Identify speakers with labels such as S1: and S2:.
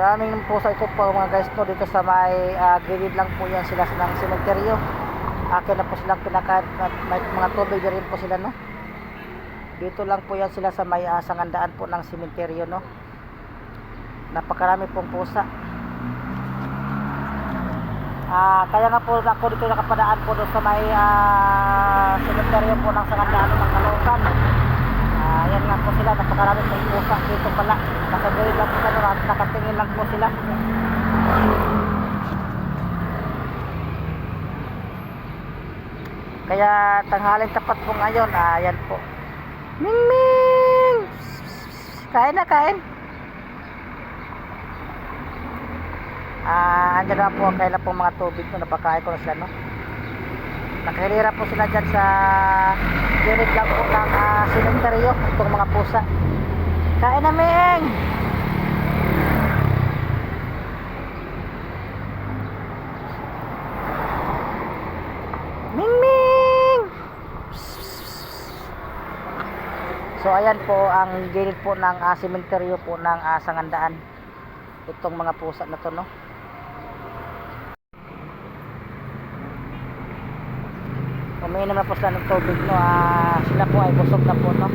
S1: daming pusa ito po mga guys no dito sa may ah, gilid lang po yan sila ng sementeryo akin na po silang pinakain at may mga tubig rin po sila no? Dito lang po yan sila sa may uh, sangandaan po ng sementeryo no? Napakarami pong pusa. Ah, kaya nga po ako dito nakapadaan po doon sa may ah, sementeryo po ng sangandaan ng Caloocan Ah, yan lang po sila, napakarami pong pusa dito pala. Nakagawin lang po sila, nakatingin lang po sila. Kaya tanghaling tapat po ngayon, ah, yan po. Ming Ming! Kain na, kain. Ah, andyan na po, kaya na po mga tubig no, napakain ko na sila, no? Nakahilira po sila dyan sa unit lang po ng uh, sementeryo itong mga pusa. Kain na! Ming Ming! So ayan po ang gilid po ng uh, sementeryo po ng uh, Sangandaan. Itong mga pusa na to no. Umiinom na po sila ng tubig no. Ah, sila po ay busog na po no.